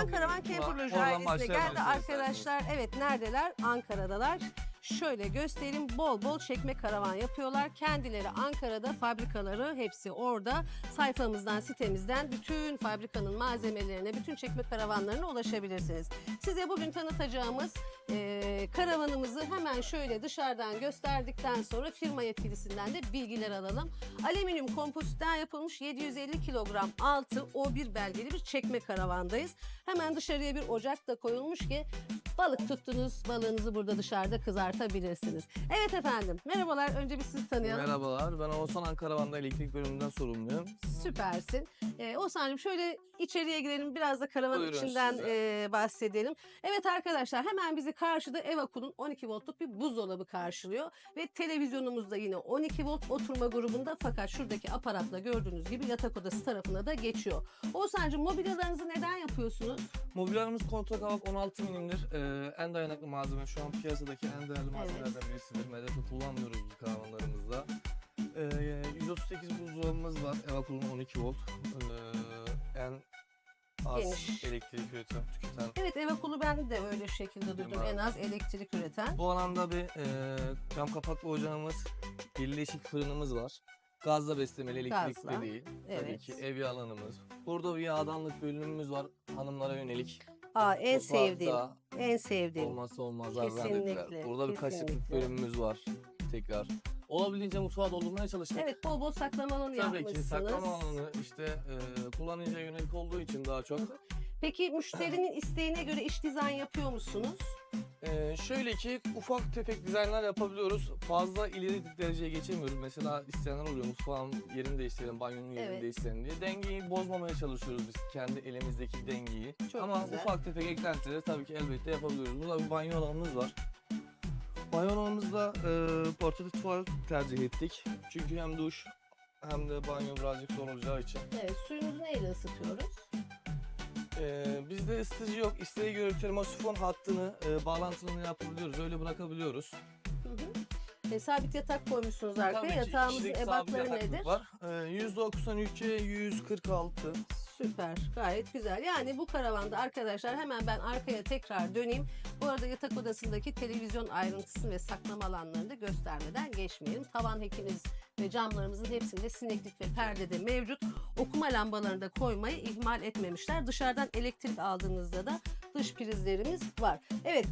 Ankaravan Camperloji Oradan ailesine başlayalım geldi isterseniz. arkadaşlar. Evet neredeler? Ankara'dalar. Şöyle göstereyim bol bol çekme karavan yapıyorlar. Kendileri Ankara'da fabrikaları hepsi orada. Sayfamızdan sitemizden bütün fabrikanın malzemelerine bütün çekme karavanlarına ulaşabilirsiniz. Size bugün tanıtacağımız eee, karavanımızı hemen şöyle dışarıdan gösterdikten sonra firma yetkilisinden de bilgiler alalım. Alüminyum kompozitten yapılmış 750 kilogram altı O1 belgeli bir çekme karavandayız. Hemen dışarıya bir ocak da koyulmuş ki balık tuttunuz balığınızı burada dışarıda kızartabilirsiniz. Evet efendim merhabalar önce bir sizi tanıyalım. Merhabalar, ben Oğuzhan Ankaravan'da elektrik bölümünden sorumluyum. Süpersin. Ee, Oğuzhan'cığım şöyle içeriye girelim biraz da karavan Buyurun içinden size. e, bahsedelim. Evet arkadaşlar hemen bizi karşıda Evakul'un 12 voltluk bir buzdolabı karşılıyor. Ve televizyonumuz da yine 12 volt oturma grubunda fakat şuradaki aparatla gördüğünüz gibi yatak odası tarafına da geçiyor. Oğuzhan'cığım mobilyalarınızı neden yapıyorsunuz? Mobilyalarımız kontra kavak 16 milimdir. Ee, en dayanıklı malzeme şu an piyasadaki en değerli malzemelerden birisidir. Medefe kullanmıyoruz biz karavanlarımızda. Ee, 138 buzdolabımız var. Evakul'un 12 volt. Ee, en az Geniş. elektrik üreten, tüketen. Evet Evakul'u ben de öyle şekilde duydum. En az elektrik üreten. Bu alanda bir e, cam kapaklı ocağımız, birleşik fırınımız var. Gazla beslemeli, elektrikli Gazla. değil. Tabii Evet. ki ev alanımız. Burada bir yağdanlık bölümümüz var hanımlara yönelik. Aa en Mutfakta sevdiğim. En sevdiğim. Olmazsa olmazlardan Kesinlikle. Burada bir kaşıklık kesinlikle. bölümümüz var tekrar. Olabildiğince mutfağı doldurmaya çalıştık. Evet bol bol saklama alanı Tabii ki yapmışsınız. saklama alanı işte e, kullanıcıya yönelik olduğu için daha çok. Peki müşterinin isteğine göre iş dizayn yapıyor musunuz? E, şöyle ki ufak tefek dizaynlar yapabiliyoruz. Fazla ileri dereceye geçemiyoruz. Mesela isteyenler oluyor mutfağın yerini değiştirelim, banyonun yerini Evet. değiştirelim diye. Dengeyi bozmamaya çalışıyoruz biz kendi elimizdeki dengeyi. Çok Ama güzel. ufak tefek eklentileri tabii ki elbette yapabiliyoruz. Burada bir banyo alanımız var. Banyo alanımızda e, portatif tuvalet tercih ettik. Çünkü hem duş hem de banyo birazcık zor olacağı için. Evet, suyumuzu neyle ısıtıyoruz? E, bizde ısıtıcı yok. İsteğe göre termosifon hattını, e, bağlantılını yapabiliyoruz. Öyle bırakabiliyoruz. Hı hı. E, sabit yatak koymuşsunuz arkaya. Yatağımızın ebatları nedir? Var. E, 193'e 146. Süper, gayet güzel. Yani bu karavanda arkadaşlar hemen ben arkaya tekrar döneyim. Bu arada yatak odasındaki televizyon ayrıntısını ve saklama alanlarını da göstermeden geçmeyelim. Tavan hekimiz ve camlarımızın hepsinde sineklik ve perde de mevcut. Okuma lambalarını da koymayı ihmal etmemişler. Dışarıdan elektrik aldığınızda da dış prizlerimiz var. Evet,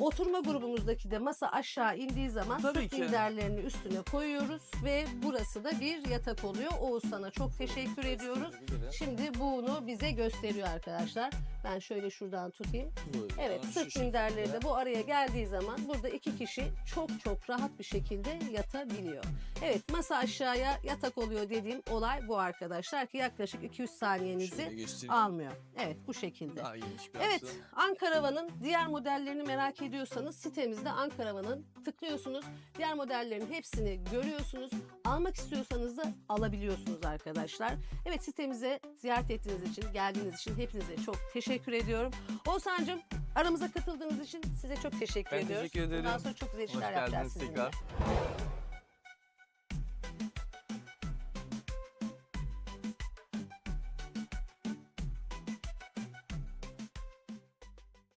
oturma grubumuzdaki de masa aşağı indiği zaman Tabii sırt ki. minderlerini üstüne koyuyoruz ve burası da bir yatak oluyor. Oğuz sana çok teşekkür ediyoruz. Şimdi bunu bize gösteriyor arkadaşlar. Ben şöyle şuradan tutayım. Evet Şu sırt minderleri de bu araya geldiği zaman burada iki kişi çok çok rahat bir şekilde yatabiliyor. Evet masa aşağıya yatak oluyor dediğim olay bu arkadaşlar ki yaklaşık 200 Şöyle saniyenizi almıyor. Evet bu şekilde. Daha bir Evet, açı. Ankaravan'ın diğer modellerini merak ediyorsanız sitemizde Ankaravan'ın tıklıyorsunuz. Diğer modellerin hepsini görüyorsunuz. Almak istiyorsanız da alabiliyorsunuz arkadaşlar. Evet sitemize ziyaret ettiğiniz için, geldiğiniz için hepinize çok teşekkür ediyorum. Oğuzhan'cığım aramıza katıldığınız için size çok teşekkür Ben ediyoruz. teşekkür ederim. Bundan sonra çok güzel işler yapacağız sizinle. tekrar.